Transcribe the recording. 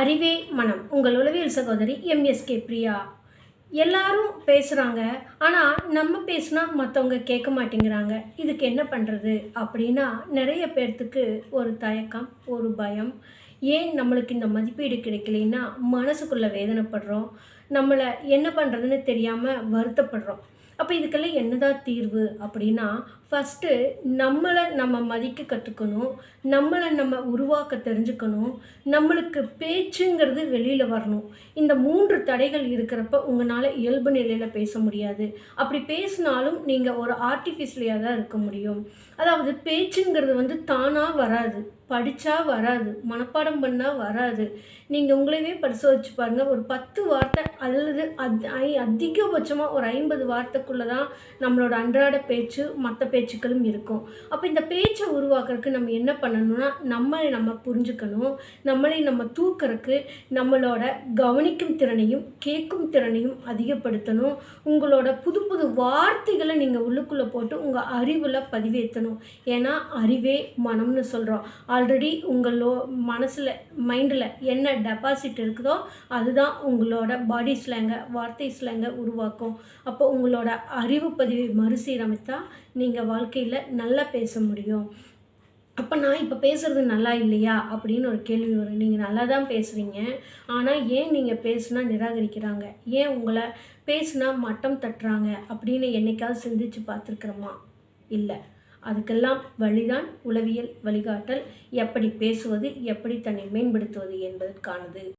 அறிவே மனம். உங்கள் உளவியல் சகோதரி எம்எஸ்கே பிரியா. எல்லாரும் பேசுகிறாங்க ஆனால் நம்ம பேசுனா மற்றவங்க கேட்க மாட்டேங்கிறாங்க. இதுக்கு என்ன பண்ணுறது அப்படின்னா நிறைய பேர்த்துக்கு ஒரு தயக்கம் ஒரு பயம். ஏன் நம்மளுக்கு இந்த மதிப்பீடு கிடைக்கலைன்னா மனசுக்குள்ளே வேதனைப்படுறோம். நம்மளை என்ன பண்ணுறதுன்னு தெரியாமல் வருத்தப்படுறோம். அப்போ இதுக்கெல்லாம் என்னதான் தீர்வு அப்படின்னா ஃபஸ்ட்டு நம்மளை நம்ம மதிக்க கற்றுக்கணும் நம்மளை நம்ம உருவாக்க தெரிஞ்சுக்கணும் நம்மளுக்கு பேச்சுங்கிறது வெளியில் வரணும். இந்த மூன்று தடைகள் இருக்கிறப்ப உங்களால் இயல்பு நிலையில் பேச முடியாது. அப்படி பேசினாலும் நீங்கள் ஒரு ஆர்டிஃபிஷியலாக தான் இருக்க முடியும். அதாவது பேச்சுங்கிறது வந்து தானாக வராது. படித்தா வராது மனப்பாடம் பண்ணால் வராது. நீங்கள் உங்களையே பரிசோதிச்சு பாருங்கள் ஒரு பத்து வார்த்தை அல்லது அத் ஐ அதிகபட்சமாக ஒரு ஐம்பது வார்த்தைக்குள்ளே தான் நம்மளோட அன்றாட பேச்சு மற்ற பேச்சுக்களும் இருக்கும். அப்போ இந்த பேச்சை உருவாக்குறதுக்கு நம்ம என்ன பண்ணணும்னா நம்மளை நம்ம புரிஞ்சுக்கணும் நம்மளை நம்ம தூக்கிறதுக்கு நம்மளோட கவனிக்கும் திறனையும் கேட்கும் திறனையும் அதிகப்படுத்தணும். உங்களோட புது புது வார்த்தைகளை நீங்கள் உள்ளுக்குள்ளே போட்டு உங்கள் அறிவில் பதிவேற்றணும். ஏன்னா அறிவே மனம்னு சொல்கிறோம் ஆல்ரெடி உங்களோ மனசில் மைண்டில் என்ன டெபாசிட் இருக்குதோ அதுதான் உங்களோட பாடி ஸ்லேங்கை வார்த்தை ஸ்லாங்கை உருவாக்கும். அப்போ உங்களோட அறிவு பதிவை மறுசீரமைத்தா நீங்கள் வாழ்க்கையில் நல்லா பேச முடியும். அப்போ நான் இப்போ பேசுகிறது நல்லா இல்லையா? அப்படின்னு ஒரு கேள்வி வரும். நீங்கள் நல்லா தான் பேசுகிறீங்க ஆனால் ஏன் நீங்கள் பேசுனா நிராகரிக்கிறாங்க? ஏன் உங்களை பேசுனா மட்டம் தட்டுறாங்க? அப்படின்னு என்னைக்காவது சிந்திச்சு பார்த்துருக்குறோமா? இல்லை. அதுக்கெல்லாம் வழிதான் உளவியல் வழிகாட்டல். எப்படி பேசுவது எப்படி தன்னை மேம்படுத்துவது என்பதற்கானது.